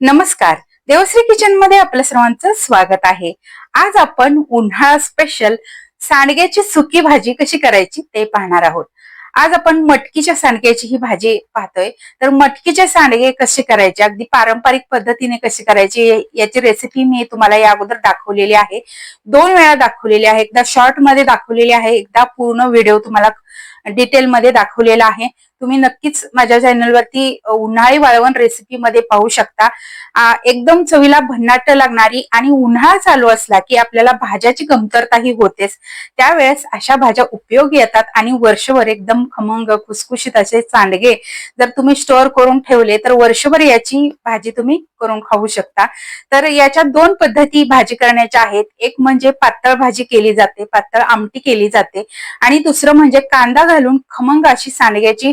नमस्कार. देवश्री किचनमध्ये आपल्या सर्वांचं स्वागत आहे. आज आपण उन्हाळा स्पेशल सांडग्याची सुकी भाजी कशी करायची ते पाहणार आहोत. आज आपण मटकीच्या सांडग्याची ही भाजी पाहतोय. तर मटकीचे सांडगे कसे करायचे अगदी पारंपरिक पद्धतीने कसे करायचे याची रेसिपी मी तुम्हाला या अगोदर दाखवलेली आहे. दोन वेळा दाखवलेली आहे. एकदा शॉर्टमध्ये दाखवलेली आहे. एकदा पूर्ण व्हिडिओ तुम्हाला डिटेलमध्ये दाखवलेला आहे. तुम्ही नक्कीच माझ्या चॅनलवरती उन्हाळी वाळवण रेसिपी मध्ये पाहू शकता. एकदम चवीला भन्नाट लागणारी आणि उन्हाळा चालू असला की आपल्याला भाज्याची कमतरताही होतेच. त्यावेळेस अशा भाज्या उपयोगी येतात आणि वर्षभर एकदम खमंग खुसखुशीत असे सांडगे जर तुम्ही स्टोअर करून ठेवले तर वर्षभर याची भाजी तुम्ही करून खाऊ शकता. तर याच्या दोन पद्धती भाजी करण्याच्या आहेत. एक म्हणजे पातळ भाजी केली जाते पातळ आमटी केली जाते आणि दुसरं म्हणजे कांदा घालून खमंग अशी सांडग्याची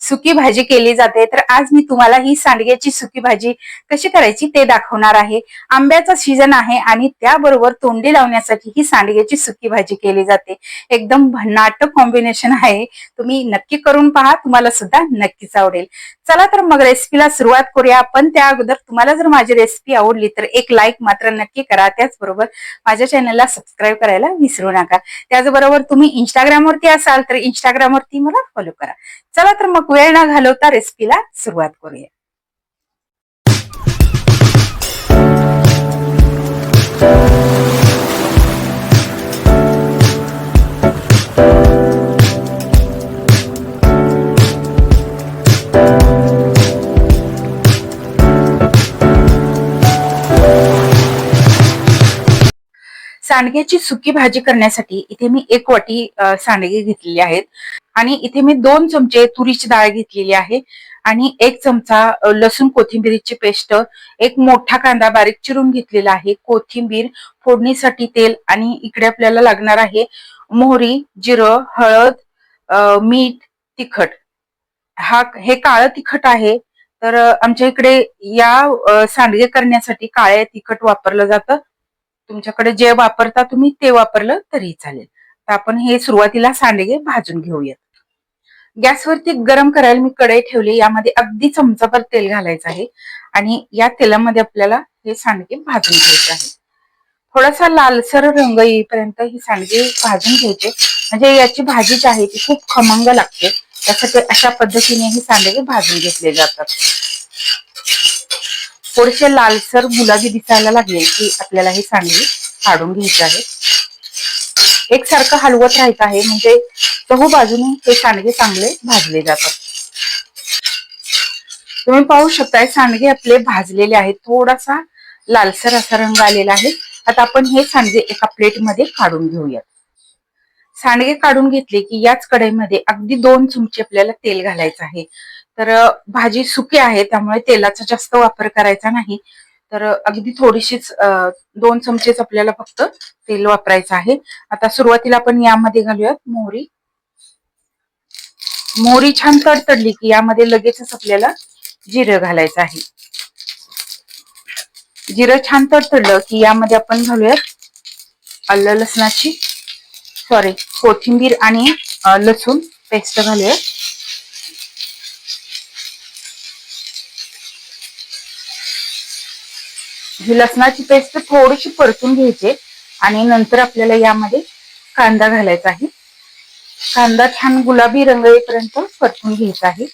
सुकी भाजी केली जाते. तर आज मी तुम्हाला ही सांडग्याची सुकी भाजी कशी करायची ते दाखवणार आहे. आंब्याचा सीजन आहे आणि त्याबरोबर तोंडी लावण्यासाठी ही सांडग्याची सुकी भाजी केली जाते. एकदम भन्नाट कॉम्बिनेशन आहे. तुम्ही नक्की करून पहा. तुम्हाला सुद्धा नक्कीच आवडेल. चला तर मग रेसिपीला सुरुवात करूया. पण त्या अगोदर तुम्हाला जर माझी रेसिपी आवडली तर एक लाईक मात्र नक्की करा. त्याचबरोबर माझ्या चॅनलला सबस्क्राईब करायला विसरू नका. त्याचबरोबर तुम्ही इंस्टाग्रामवरती असाल तर इंस्टाग्रामवरती मला फॉलो करा. चला तर मग वेळ न घालवता रेसिपीला सुरुवात करूया. सांडग्याची सुकी भाजी करण्यासाठी इथे मी एक वाटी सांडगे घेतलेली आहेत. आणि इथे मी दोन चमचे तुरीची डाळ घेतलेली आहे. आणि एक चमचा लसूण कोथिंबीरीची पेस्ट एक मोठा कांदा बारीक चिरून घेतलेला आहे. कोथिंबीर फोडणीसाठी तेल आणि इकडे आपल्याला लागणार आहे मोहरी जिरं हळद मीठ तिखट. हा हे काळं तिखट आहे. तर आमच्या इकडे या सांडगे करण्यासाठी काळे तिखट वापरलं जातं. तुमच्याकडे जे वापरता तुम्ही ते वापरलं तरी चालेल. तर आपण हे सुरुवातीला सांडगे भाजून घेऊयात. गॅसवरती गरम करायला मी कढई ठेवली. यामध्ये अगदी चमचाभर तेल घालायचं आहे. आणि या तेलामध्ये आपल्याला हे सांडगे भाजून घ्यायचे आहे. थोडासा लालसर रंग येईपर्यंत ही सांडगे भाजून घ्यायचे. म्हणजे याची भाजी जी आहे ती खूप खमंग लागते. त्यासाठी अशा पद्धतीने ही सांडगे भाजून घेतले जातात. थोडेसे लालसर गुलाबी दिसायला लागले की आपल्याला हे सांडगे काढून घ्यायचे आहे. एकसारखं हलवत राहायचं आहे. म्हणजे चहू बाजूने हे सांडगे चांगले भाजले जातात. तुम्ही पाहू शकताय सांडगे आपले भाजलेले आहेत. थोडासा लालसर असा रंग आलेला आहे. आता आपण हे सांडगे एका प्लेटमध्ये काढून घेऊयात. सांडगे काढून घेतले की याच कढईमध्ये अगदी दोन चमचे आपल्याला तेल घालायचं आहे. तर भाजी सुकी आहे त्यामुळे तेलाचा जास्त वापर करायचा नाही. तर अगदी थोडीशीच दोन चमचेच आपल्याला फक्त तेल वापरायचं आहे. आता सुरुवातीला आपण यामध्ये घालूयात मोहरी. मोहरी छान तडतडली की यामध्ये लगेचच आपल्याला जिरं घालायचं आहे. जिरं छान तडतडलं की यामध्ये आपण घालूयात आलं लसणाची सॉरी कोथिंबीर आणि लसूण पेस्ट घालूयात. ही लसणाची पेस्ट थोडीशी परतून घ्यायची आणि नंतर आपल्याला यामध्ये कांदा घालायचा आहे. कांदा छान गुलाबी रंग येईपर्यंत परतून घ्यायचा आहे.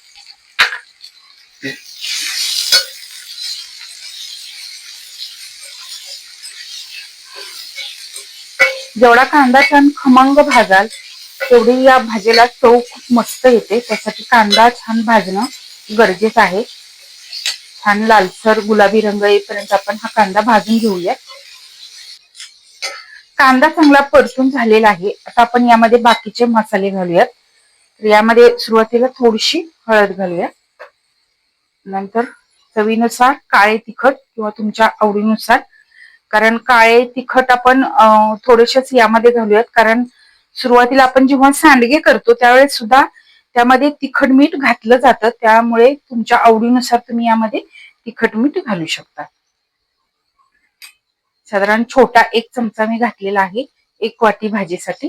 जेवढा कांदा छान खमंग भाजाल तेवढी या भाजीला चव खूप मस्त येते. त्यासाठी कांदा छान भाजणं गरजेचं आहे. छान लालसर गुलाबी रंग येईपर्यंत आपण हा कांदा भाजून घेऊया कांदा चांगला परतून झालेला आहे. आता आपण यामध्ये बाकीचे मसाले घालूयात. तर यामध्ये सुरुवातीला थोडीशी हळद घालूया. नंतर चवीनुसार काळे तिखट किंवा तुमच्या आवडीनुसार. कारण काळे तिखट आपण थोडेसेच यामध्ये घालूयात. कारण सुरुवातीला आपण जेव्हा सांडगे करतो त्यावेळेस सुद्धा त्यामध्ये तिखट मीठ घातलं जातं. त्यामुळे तुमच्या आवडीनुसार तुम्ही यामध्ये तिखट मीठ घालू शकता. साधारण छोटा एक चमचा मी घातलेला आहे. एक वाटी भाजीसाठी.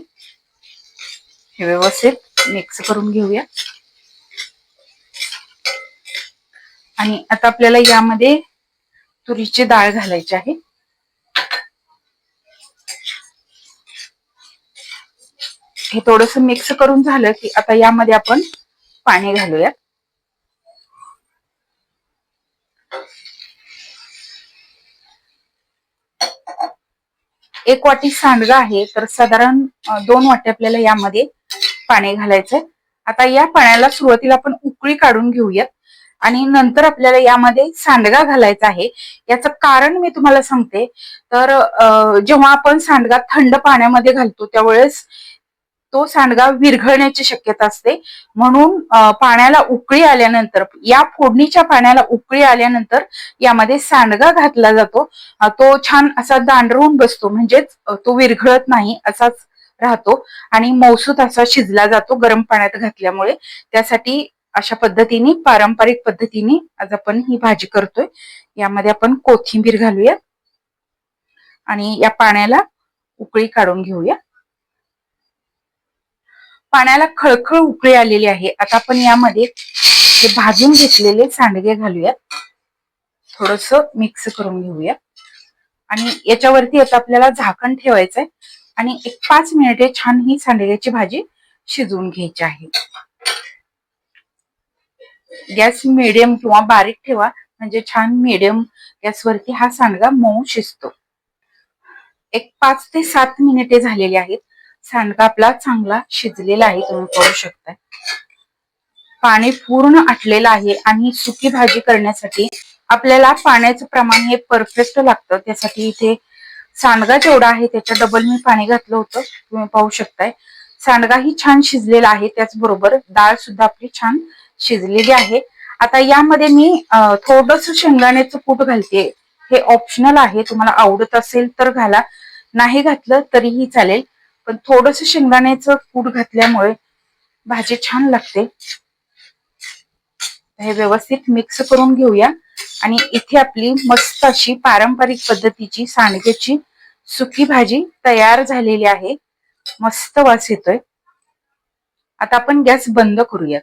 हे व्यवस्थित मिक्स करून घेऊया. आणि आता आपल्याला यामध्ये तुरीची डाळ घालायची आहे. हे थोडस मिक्स करून झालं की आता यामध्ये आपण पाणी घालूया एक वाटी सांडगा आहे तर साधारण दोन वाटी आपल्याला यामध्ये पाणी घालायचंय. आता या पाण्याला सुरुवातीला आपण उकळी काढून घेऊयात. आणि नंतर आपल्याला यामध्ये सांडगा घालायचा आहे. याचं कारण मी तुम्हाला सांगते. तर जेव्हा आपण सांडगा थंड पाण्यामध्ये घालतो त्यावेळेस तो सांडगा विरघळण्याची शक्यता असते. म्हणून पाण्याला उकळी आल्यानंतर या फोडणीच्या पाण्याला उकळी आल्यानंतर यामध्ये सांडगा घातला जातो. तो छान असा दांडरून बसतो. म्हणजेच तो विरघळत नाही असाच राहतो आणि मौसूत असा शिजला जातो गरम पाण्यात घातल्यामुळे. त्यासाठी अशा पद्धतीने पारंपरिक पद्धतीने आज आपण ही भाजी करतोय. यामध्ये आपण कोथिंबीर घालूया आणि या पाण्याला उकळी काढून घेऊया. पाण्याला खळखळ उकळी आलेली आहे. आता आपण यामध्ये हे भाजून घेतलेले सांडगे घालूयात. थोडस मिक्स करून घेऊया आणि याच्यावरती आता आपल्याला झाकण ठेवायचंय. आणि एक पाच मिनिटे छान ही सांडग्याची भाजी शिजवून घ्यायची आहे. गॅस मिडियम किंवा बारीक ठेवा. म्हणजे छान मिडियम गॅसवरती हा सांडगा मऊ शिजतो. एक पाच ते सात मिनिटे झालेली आहेत. सांडगा आपला चांगला शिजलेला आहे तुम्ही पाहू शकताय. पाणी पूर्ण आटलेलं आहे आणि सुकी भाजी करण्यासाठी आपल्याला पाण्याचं प्रमाण हे परफेक्ट लागतं. त्यासाठी इथे सांडगा जेवढा आहे त्याच्या डबल मी पाणी घातलं होतं. तुम्ही पाहू शकताय. सांडगा ही छान शिजलेला आहे त्याचबरोबर डाळ सुद्धा आपली छान शिजलेली आहे. आता यामध्ये मी थोडस शेंगदाण्याचं कूट घालते. हे ऑप्शनल आहे तुम्हाला आवडत असेल तर घाला. नाही घातलं तरीही चालेल. पण थोडस शेंगदाण्याचं कूट घातल्यामुळे भाजी छान लागते. हे व्यवस्थित मिक्स करून घेऊया. आणि इथे आपली मस्त अशी पारंपरिक पद्धतीची सांडग्याची सुकी भाजी तयार झालेली आहे. मस्त वास येतोय. आता आपण गॅस बंद करूया.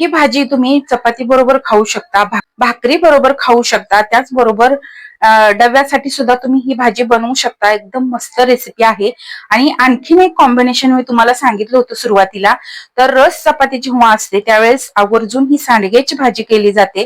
ही भाजी तुम्ही चपाती बरोबर खाऊ शकता भाकरी बरोबर खाऊ शकता त्याचबरोबर डब्यासाठी सुद्धा तुम्ही ही भाजी बनवू शकता. एकदम मस्त रेसिपी आहे. आणि आणखीन एक कॉम्बिनेशन मी तुम्हाला सांगितलं होतं सुरुवातीला. तर रस चपाती जेव्हा असते त्यावेळेस आवर्जून ही सांडग्याची भाजी केली जाते.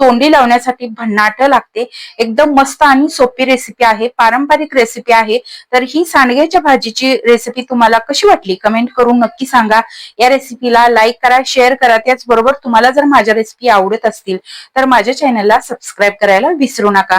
तोंडी लावण्यासाठी भन्नाट लागते. एकदम मस्त आणि सोपी रेसिपी आहे. पारंपरिक रेसिपी आहे. तर ही सांडग्याच्या भाजीची रेसिपी तुम्हाला कशी वाटली? कमेंट करून नक्की सांगा. या रेसिपीला लाईक करा शेअर करा. त्याचबरोबर तुम्हाला जर माझ्या रेसिपी आवडत असतील तर माझ्या चॅनलला सबस्क्राईब करायला विसरू नका.